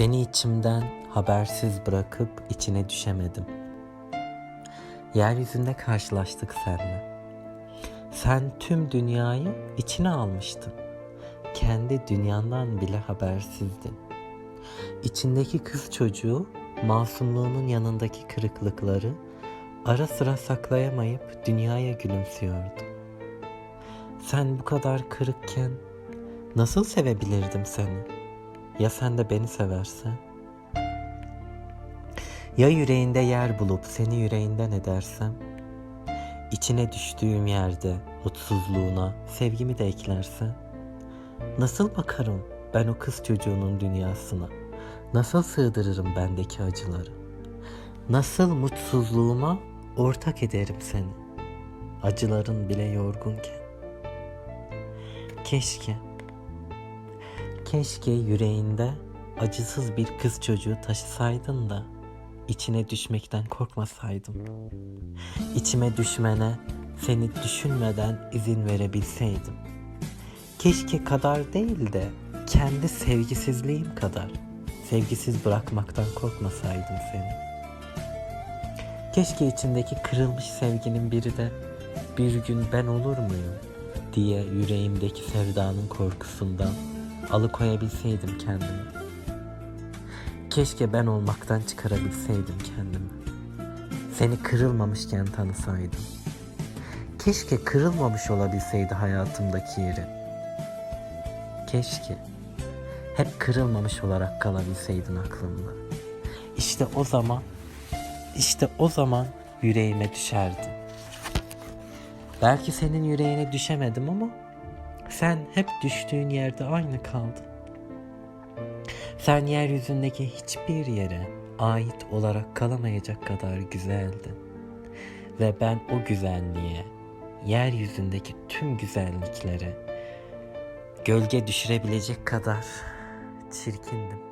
Seni içimden habersiz bırakıp içine düşemedim. Yeryüzünde karşılaştık seninle. Sen tüm dünyayı içine almıştın. Kendi dünyandan bile habersizdin. İçindeki kız çocuğu masumluğunun yanındaki kırıklıkları ara sıra saklayamayıp dünyaya gülümsüyordu. Sen bu kadar kırıkken nasıl sevebilirdim seni? Ya sen de beni seversen? Ya yüreğinde yer bulup seni yüreğinden edersem? İçine düştüğüm yerde mutsuzluğuna sevgimi de eklersen? Nasıl bakarım ben o kız çocuğunun dünyasına? Nasıl sığdırırım bendeki acıları? Nasıl mutsuzluğuma ortak ederim seni? Acıların bile yorgunken. Keşke, keşke yüreğinde acısız bir kız çocuğu taşısaydın da içine düşmekten korkmasaydım. İçime düşmene seni düşünmeden izin verebilseydim. Keşke kadar değil de kendi sevgisizliğim kadar sevgisiz bırakmaktan korkmasaydım seni. Keşke içindeki kırılmış sevginin biri de bir gün ben olur muyum diye yüreğimdeki sevdanın korkusundan alıkoyabilseydim kendimi. Keşke ben olmaktan çıkarabilseydim kendimi. Seni kırılmamışken tanısaydım. Keşke kırılmamış olabilseydi hayatımdaki yeri. Keşke hep kırılmamış olarak kalabilseydin aklımda. İşte o zaman, işte o zaman yüreğime düşerdin. Belki senin yüreğine düşemedim ama sen hep düştüğün yerde aynı kaldın. Sen yeryüzündeki hiçbir yere ait olarak kalamayacak kadar güzeldin. Ve ben o güzelliğe, yeryüzündeki tüm güzelliklere gölge düşürebilecek kadar çirkindim.